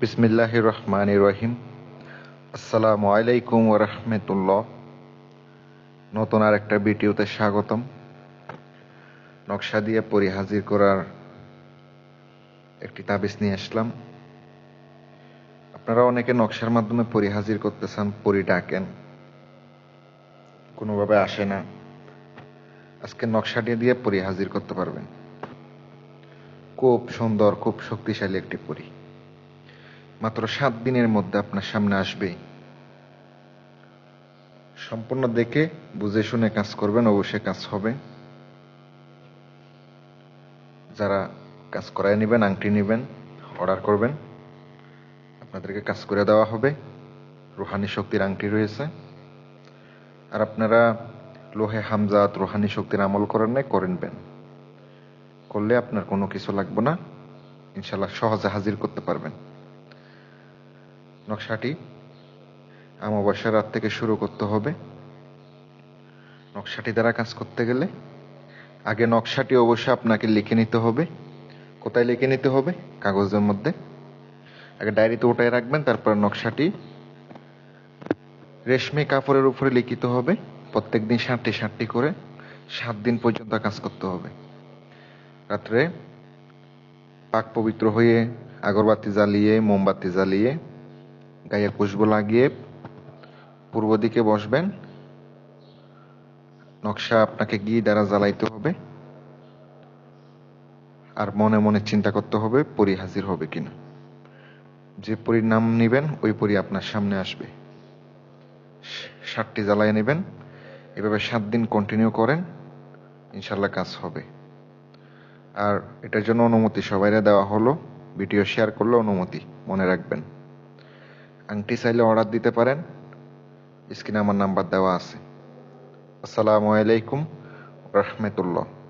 বিসমিল্লাহ রহমান রহিম আসসালামু আলাইকুম রহমতুল্লাহ নতুন আর একটা ভিডিওতে স্বাগতম। নকশা দিয়ে পরি হাজির করার একটি তাবিজ নিয়ে আসলাম। আপনারা অনেকে নকশার মাধ্যমে পরি হাজির করতে চান, পরি ডাকেন। কোনোভাবে আসে না। আজকে নকশাটি দিয়ে পরি হাজির করতে পারবেন। খুব সুন্দর, খুব শক্তিশালী একটি পরি। মাত্র সাত দিনের মধ্যে আপনার সামনে আসবে সম্পূর্ণ দেখে, বুঝে শুনে কাজ করবেন, অবশ্যই কাজ হবে। যারা কাজ করায় নেবেন, আংটি নেবেন, অর্ডার করবেন, আপনাদেরকে কাজ করে দেওয়া হবে। রুহানি শক্তির আংটি রয়েছে। আর আপনারা লোহে হামজাত রুহানি শক্তির আমল করেন নাই করেনবেন করলে আপনার কোনো কিছু লাগবে না। ইনশাল্লাহ সহজে হাজির করতে পারবেন। নকশাটি অমাবস্যার রাত থেকে শুরু করতে হবে। নকশাটি দ্বারা কাজ করতে গেলে আগে নকশাটি অবশ্যই আপনাকে লিখে নিতে হবে। কোথায় লিখে নিতে হবে? কাগজের মধ্যে। আগে ডায়েরিতে ওটাই রাখবেন, তারপর নকশাটি রেশমি কাপড়ের উপরে লিখিত হবে। প্রত্যেক দিন ষাটটি ষাটটি করে সাত দিন পর্যন্ত কাজ করতে হবে। রাত্রে পাক পবিত্র হয়ে আগরবাতি জ্বালিয়ে, মোমবাতি জ্বালিয়ে গায়ে খুশবু লাগিয়ে পূর্ব দিকে বসবেন। নকশা আপনাকে ঘি দ্বারা জ্বালাইতে হবে। আর মনে মনে চিন্তা করতে হবে, পরি হাজির হবে কিনা। যে পরির নাম নেবেন, ওই পরি আপনার সামনে আসবে। সাতটি জ্বালায় নেবেন। এভাবে সাত দিন কন্টিনিউ করেন ইনশাল্লাহ কাজ হবে। আর এটার জন্য অনুমতি সবাইরে দেওয়া হলো। ভিডিও শেয়ার করলে অনুমতি মনে রাখবেন। আংটি চাইলে অর্ডার দিতে পারেন। স্ক্রিনে আমার নাম্বার দেওয়া আছে। আসসালামু আলাইকুম রহমতুল্লাহ।